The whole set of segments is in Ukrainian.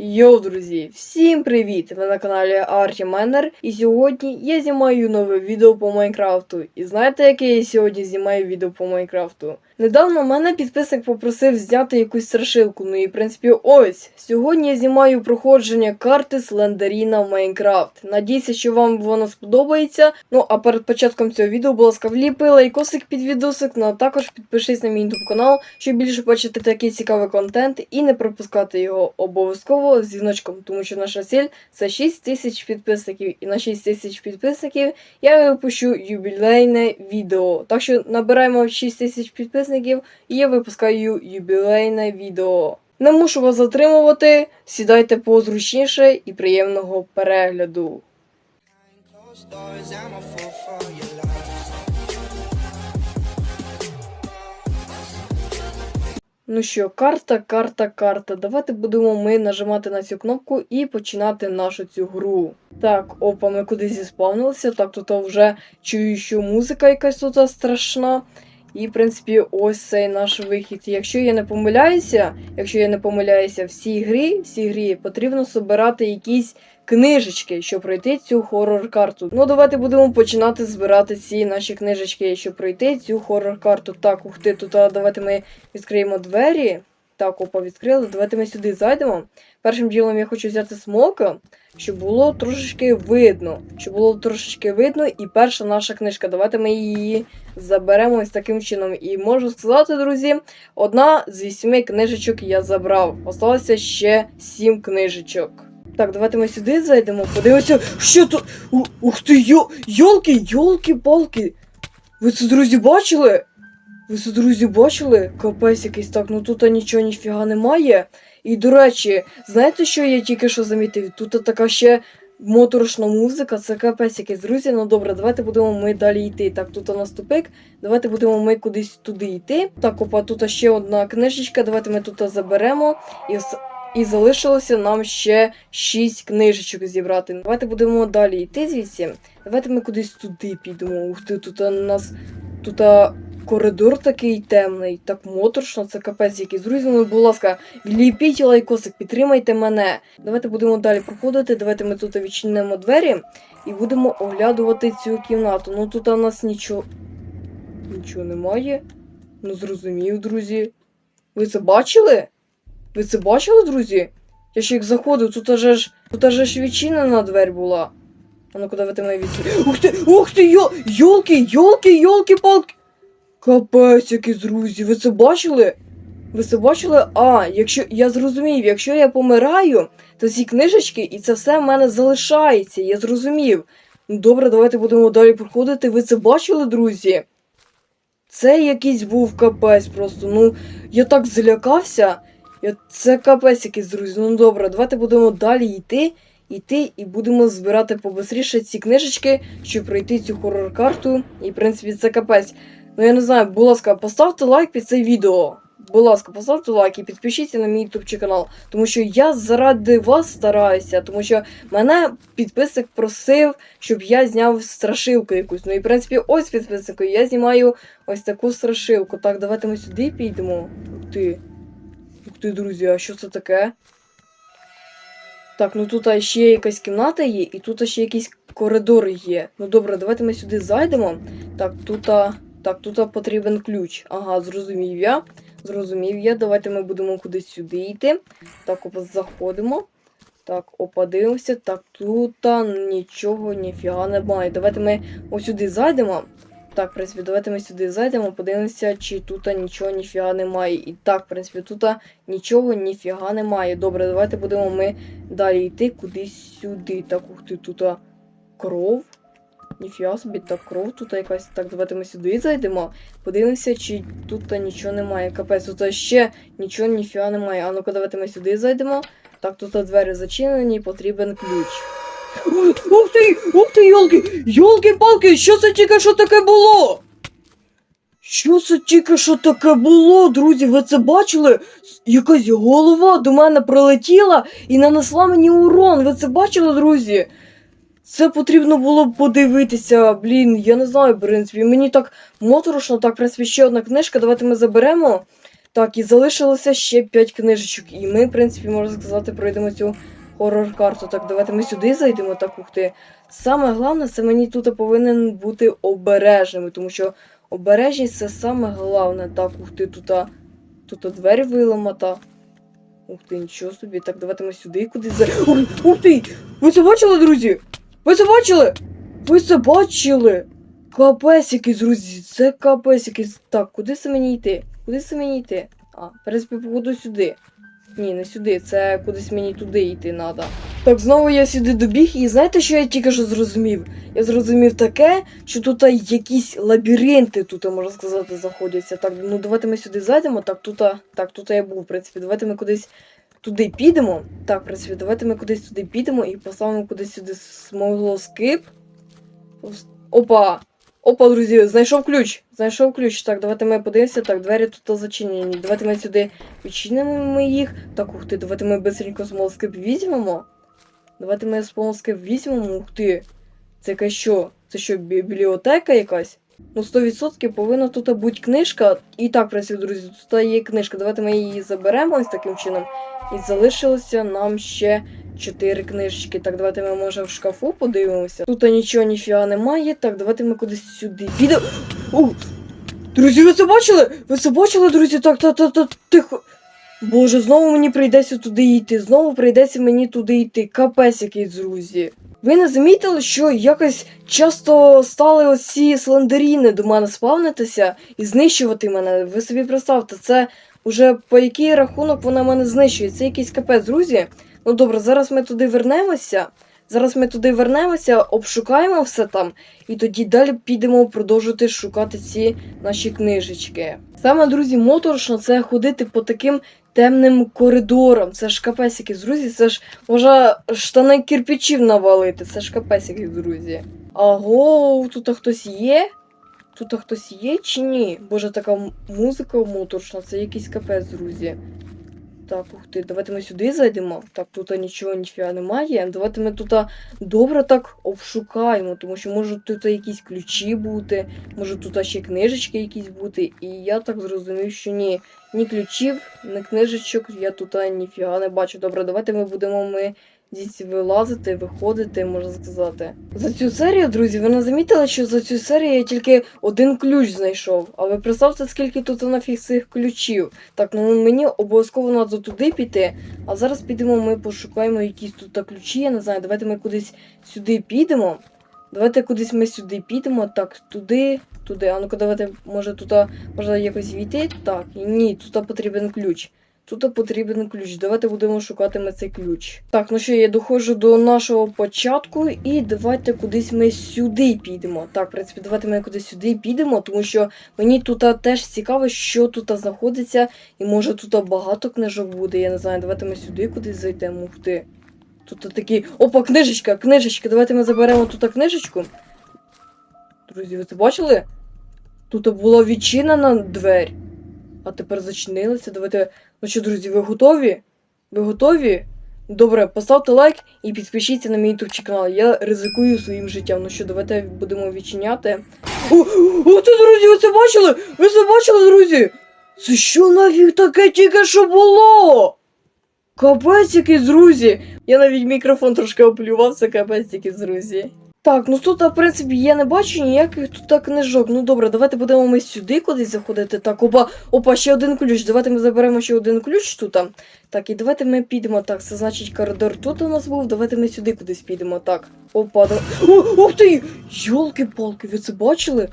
Йоу, друзі, всім привіт! Ви на каналі Арті Менер і сьогодні я знімаю нове відео по Майнкрафту. І знаєте, яке я сьогодні знімаю відео по Майнкрафту? Недавно мене підписник попросив зняти якусь страшилку. Ну і в принципі, ось сьогодні я знімаю проходження карти Слендеріна в Майнкрафт. Надіюся, що вам воно сподобається. Ну а перед початком цього відео, будь ласка, вліпи лайкосик під відосик, ну а також підпишись на мій YouTube канал, щоб більше бачити такий цікавий контент і не пропускати його обов'язково з дзвіночком, тому що наша ціль це 6 тисяч підписників. І на 6 тисяч підписників я випущу юбілейне відео. Так що набираємо 6 тисяч підписників, і я випускаю юбілейне відео. Не мушу вас затримувати, сідайте позручніше і приємного перегляду. Ну що, карта, карта, карта. Давайте будемо ми нажимати на цю кнопку і починати нашу цю гру. Так, опа, ми кудись зіспавнилися. Так, тут вже чую, що музика якась тут страшна. І, в принципі, ось цей наш вихід. Якщо я не помиляюся, якщо я не помиляюся, в цій грі, в грі потрібно збирати якісь книжечки, щоб пройти цю хорор-карту. Ну, давайте будемо починати збирати ці наші книжечки, щоб пройти цю хорор-карту. Так, ух ти, тут давайте ми відкриємо двері. Так, опа, відкрили. Давайте ми сюди зайдемо. Першим ділом я хочу взяти смока, щоб було трошечки видно. Щоб було трошечки видно, і перша наша книжка. Давайте ми її заберемо ось таким чином. І можу сказати, друзі, одна з вісьми книжечок я забрав. Осталося ще сім книжечок. Так, давайте ми сюди зайдемо, подивимося, що тут. Ух ти, йолки, йолки-палки. Ви це, друзі, бачили? Ви це, друзі, бачили? Капець якийсь так, ну тут нічого ніфіга немає. І, до речі, знаєте, що я тільки що замітив? Тут така ще моторошна музика, це капець якийсь, друзі. Ну добре, давайте будемо ми далі йти. Так, тут у нас тупик. Давайте будемо ми кудись туди йти. Так, опа, тут ще одна книжечка. Давайте ми тут заберемо. І, і залишилося нам ще 6 книжечок зібрати. Давайте будемо далі йти звідси. Давайте ми кудись туди підемо. Ух ти, тут у нас тут коридор такий темний, так моторошно, це капець якийсь. Друзі, ну, будь ласка, вліпіть лайкосик, підтримайте мене. Давайте будемо далі проходити. Давайте ми тут відчинимо двері і будемо оглядувати цю кімнату. Ну тут у нас нічого. Нічого немає. Ну зрозумів, друзі. Ви це бачили? Ви це бачили, друзі? Я ще як заходив, тут аже ж тут аже ж відчинена двері була. А ну куди ви ми відчинили? Ух ти! Ух ти! Йо! Йолки! Йолки! Йолки-палки! Капець, які друзі, ви це бачили? Ви це бачили? А, якщо я зрозумів, якщо я помираю, то ці книжечки і це все в мене залишається. Я зрозумів. Ну добре, давайте будемо далі проходити. Ви це бачили, друзі? Це якийсь був капець просто. Ну, я так злякався. Я... Це капець якийсь, друзі. Ну добре, давайте будемо далі йти, йти і будемо збирати побистріше ці книжечки, щоб пройти цю хорор-карту. І, в принципі, це капець. Ну я не знаю, будь ласка, поставте лайк під це відео. Будь ласка, поставте лайк і підпишіться на мій ютуб канал, тому що я заради вас стараюся, тому що мене підписник просив, щоб я зняв страшилку якусь. Ну і в принципі, ось підписнику, я знімаю ось таку страшилку. Так, давайте ми сюди підемо. Ти. Ух ти, друзі, а що це таке? Так, ну тут ще якась кімната є, і тут ще якийсь коридор є. Ну добре, давайте ми сюди зайдемо. Так, тут. Так, тут потрібен ключ. Ага, зрозумів я. Зрозумів я. Давайте ми будемо кудись сюди йти. Так, опа, заходимо. Так, опа, дивимося. Так, тут нічого, ніфіга немає. Давайте ми ось зайдемо. Так, в принципі, давайте ми сюди зайдемо, подивимося, чи тут нічого ніфіга немає. І так, в принципі, тут нічого ніфіга немає. Добре, давайте будемо ми далі йти кудись сюди. Так, ух ти, тут кров. Ніфіга собі, так кров тут якась. Так, давайте ми сюди зайдемо. Подивимося, чи тут нічого немає. Капець, тут ще нічого ніфіга немає. А ну-ка, давайте ми сюди зайдемо. Так, тут двері зачинені, потрібен ключ. Ух ти! Ух ти, йолки! Йолки-палки! Що це тільки що таке було? Що це тільки що таке було, друзі? Ви це бачили? Якась голова до мене прилетіла і нанесла мені урон. Ви це бачили, друзі? Це потрібно було б подивитися. Блін, я не знаю, в принципі. Мені так моторошно, так, в принципі, ще одна книжка. Давайте ми заберемо. Так, і залишилося ще 5 книжечок. І ми, в принципі, можна сказати, пройдемо цю хорор-карту. Так, давайте ми сюди зайдемо, так ух ти. Саме головне, це мені тут повинен бути обережними, тому що обережність це саме головне. Так, ух ти, тут, тут двері виламата. Ух ти, нічого собі. Так, давайте ми сюди кудись за. Ух ти! Ви це бачили, друзі? Ви це бачили? Ви це бачили? Капець якийсь, друзі, це капець якийсь. Так, куди це мені йти? Куди це мені йти? А, в принципі, походу сюди. Ні, не сюди, це кудись мені туди йти треба. Так, знову я сюди добіг, і знаєте, що я тільки що зрозумів? Я зрозумів таке, що тут якісь лабіринти, тут, можна сказати, знаходяться. Так, ну давайте ми сюди зайдемо. Так, тут, так, тут я був, в принципі. Давайте ми кудись туди підемо. Так, принципі, давайте ми кудись туди підемо і поставимо кудись сюди смолоскип. Опа! Опа, друзі, знайшов ключ. Знайшов ключ. Так, давайте ми подивимося. Так, двері тут зачинені. Давайте ми сюди відчинимо ми їх. Так, ух ти, давайте ми бистренько смолоскип візьмемо. Давайте ми смолоскип візьмемо. Ух ти. Це яка що? Це що, бібліотека якась? Ну, 100% повинна тут бути книжка. І так, принципі, друзі, тут є книжка. Давайте ми її заберемо ось таким чином. І залишилося нам ще чотири книжечки. Так, давайте ми може в шкафу подивимося. Тут нічого ніфіга немає. Так, давайте ми кудись сюди підемо. О! Друзі, ви це бачили? Ви це бачили, друзі? Так, так, тихо. Боже, знову мені прийдеться туди йти. Знову прийдеться мені туди йти. Капець якийсь, друзі. Ви не замітили, що якось часто стали оці слендеріни до мене спавнитися і знищувати мене. Ви собі представте, це уже по який рахунок вона мене знищує. Це якийсь капець, друзі. Ну добре, зараз ми туди вернемося. Зараз ми туди вернемося, обшукаємо все там, і тоді далі підемо продовжувати шукати ці наші книжечки. Саме, друзі, моторошно це ходити по таким темним коридором. Це ж капець якийсь, друзі. Це ж може штани кирпичів навалити. Це ж капець якийсь, друзі. Аго, тут хтось є? Тут хтось є чи ні? Боже, така музика моторшна, це якийсь капець, друзі. Так, ух ти, давайте ми сюди зайдемо. Так, тут нічого ніфіга немає. Давайте ми тут добре так обшукаємо, тому що можуть тут якісь ключі бути, може тут ще книжечки якісь бути. І я так зрозумів, що ні. Ні ключів, ні книжечок я тут ніфіга не бачу. Добре, давайте ми будемо ми звідси вилазити, виходити, можна сказати. За цю серію, друзі, ви не замітили, що за цю серію я тільки один ключ знайшов. А ви представте, скільки тут нафіг цих ключів. Так, ну мені обов'язково треба туди піти. А зараз підемо, ми пошукаємо якісь тут ключі. Я не знаю, давайте ми кудись сюди підемо. Давайте кудись ми сюди підемо. Так, туди, туди. А ну-ка, давайте, може, тут можна якось війти. Так, ні, тут потрібен ключ. Тут потрібен ключ. Давайте будемо шукати ми цей ключ. Так, ну що, я доходжу до нашого початку, і давайте кудись ми сюди підемо. Так, в принципі, давайте ми кудись сюди підемо, тому що мені тут теж цікаво, що тут знаходиться, і може тут багато книжок буде. Я не знаю, давайте ми сюди кудись зайдемо. Ух ти. Тут такі. Опа, книжечка, книжечка. Давайте ми заберемо тут книжечку. Друзі, ви це бачили? Тут була відчинена двері. А тепер зачинилася. Давайте. Ну що, друзі, ви готові? Ви готові? Добре, поставте лайк і підпишіться на мій YouTube канал. Я ризикую своїм життям. Ну що, давайте будемо відчиняти. О, о, це, друзі, ви це бачили? Ви це бачили, друзі? Це що нафіг таке тільки що було? Капець якийсь, друзі. Я навіть мікрофон трошки оплював, це капець якийсь, друзі. Так, ну тут, в принципі, я не бачу ніяких тут книжок. Ну добре, давайте будемо ми сюди кудись заходити. Так, опа, опа, ще один ключ. Давайте ми заберемо ще один ключ тут. Так, і давайте ми підемо. Так, це значить коридор тут у нас був. Давайте ми сюди кудись підемо. Так. Опа, да... Ух ти! Йолки-палки, ви це бачили?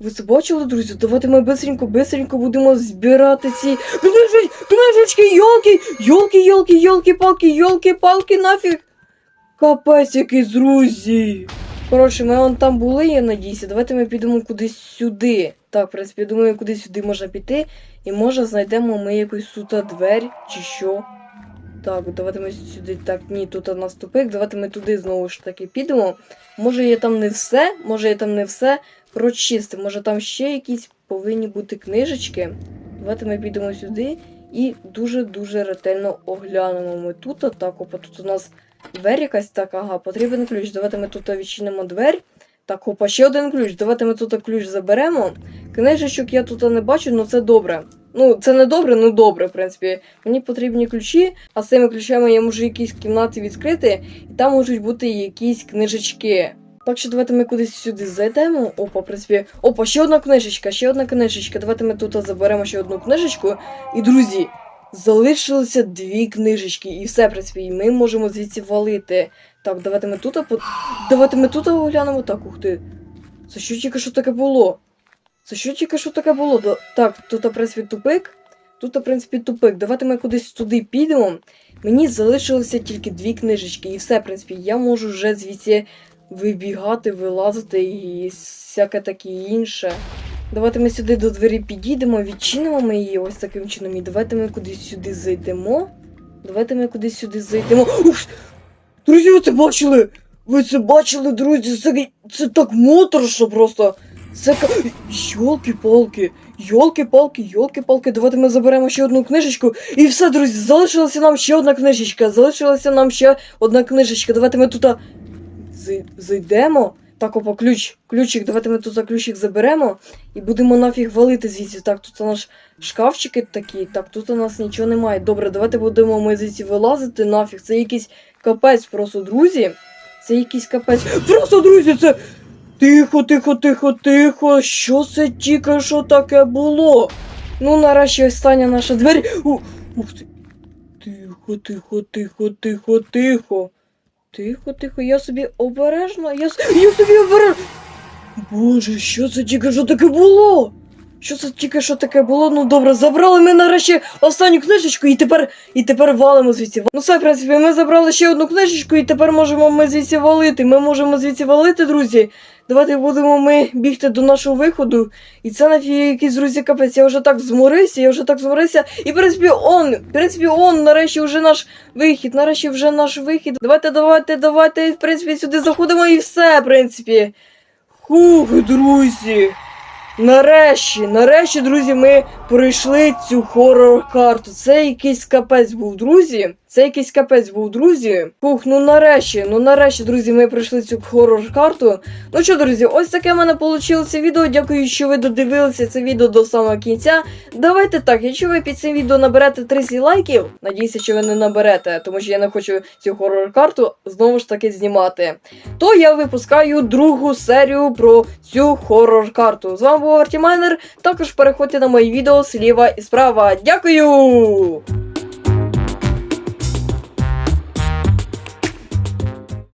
Ви це бачили, друзі? Давайте ми бистренько, бистренько будемо збирати ці книжечки, книжечки, йолки, йолки, йолки, йолки-палки, йолки-палки, нафіг. Капець якийсь, друзі. Коротше, ми вон там були, я надіюся. Давайте ми підемо кудись сюди. Так, в принципі, я думаю, кудись сюди можна піти. І може знайдемо ми якусь тут двері чи що. Так, давайте ми сюди. Так, ні, тут у нас тупик. Давайте ми туди знову ж таки підемо. Може є там не все, може є там не все прочисти. Може там ще якісь повинні бути книжечки. Давайте ми підемо сюди і дуже-дуже ретельно оглянемо ми тут. Так, опа, тут у нас Двері якась так, ага, потрібен ключ. Давайте ми тут відчинимо двері. Так, опа, ще один ключ. Давайте ми тут ключ заберемо. Книжечок я тут не бачу, але це добре. Ну, це не добре, ну добре, в принципі. Мені потрібні ключі, а з цими ключами я можу якісь кімнати відкрити, і там можуть бути якісь книжечки. Так що давайте ми кудись сюди зайдемо. Опа, в принципі. Опа, ще одна книжечка, ще одна книжечка. Давайте ми тут заберемо ще одну книжечку. І, друзі, залишилося дві книжечки. І все, в принципі, і ми можемо звідси валити. Так, давайте ми тут по... Давайте ми тут оглянемо. Так, ух ти. Це що тільки що таке було? Це що тільки що таке було? Так, тут, в принципі, тупик. Тут, в принципі, тупик. Давайте ми кудись туди підемо. Мені залишилося тільки дві книжечки, і все, в принципі, я можу вже звідси вибігати, вилазити і всяке таке інше. Давайте ми сюди до двері підійдемо, відчинимо ми її ось таким чином. І давайте ми кудись сюди зайдемо. Давайте ми кудись сюди зайдемо. Ух! Друзі, ви це бачили? Ви це бачили, друзі? Це, це так моторошно просто. Це. Йолки-палки, йолки-палки, йолки-палки. Давайте ми заберемо ще одну книжечку. І все, друзі, залишилася нам ще одна книжечка. Залишилася нам ще одна книжечка. Давайте ми тут зайдемо. Так, опа, ключ, ключик, давайте ми тут за ключик заберемо і будемо нафіг валити звідси. Так, тут у нас шкафчики такі, так, тут у нас нічого немає. Добре, давайте будемо ми звідси вилазити нафіг. Це якийсь капець просто, друзі. Це якийсь капець. Просто, друзі, це. Тихо, тихо, тихо, тихо. Що це тільки що таке було? Ну, нарешті остання наша двері. Ух ти. Тихо, тихо, тихо, тихо, тихо. Тихо, тихо, я собі обережно, я, я собі обережно. Боже, що це тільки що таке було? Що це тільки що таке було? Ну добре, забрали ми нарешті останню книжечку і тепер і тепер валимо звідси. Ну все, в принципі, ми забрали ще одну книжечку, і тепер можемо ми звідси валити. Ми можемо звідси валити, друзі. Давайте будемо ми бігти до нашого виходу. І це нафіг якийсь друзі капець. Я вже так зморився, я вже так зморився. І в принципі, он, в принципі, он, нарешті вже наш вихід, нарешті вже наш вихід. Давайте, давайте, давайте, в принципі, сюди заходимо і все, в принципі. Хух, друзі. Нарешті, нарешті, друзі, ми пройшли цю хорор-карту. Це якийсь капець був, друзі. Це якийсь капець був, друзі. Фух, ну нарешті, ну нарешті, друзі, ми пройшли цю хорор-карту. Ну що, друзі, ось таке в мене вийшло відео. Дякую, що ви додивилися це відео до самого кінця. Давайте так, якщо ви під цим відео наберете 30 лайків, надіюся, що ви не наберете, тому що я не хочу цю хорор-карту знову ж таки знімати. То я випускаю другу серію про цю хорор-карту. З вами був Артімайнер. Також переходьте на мої відео зліва і справа. Дякую!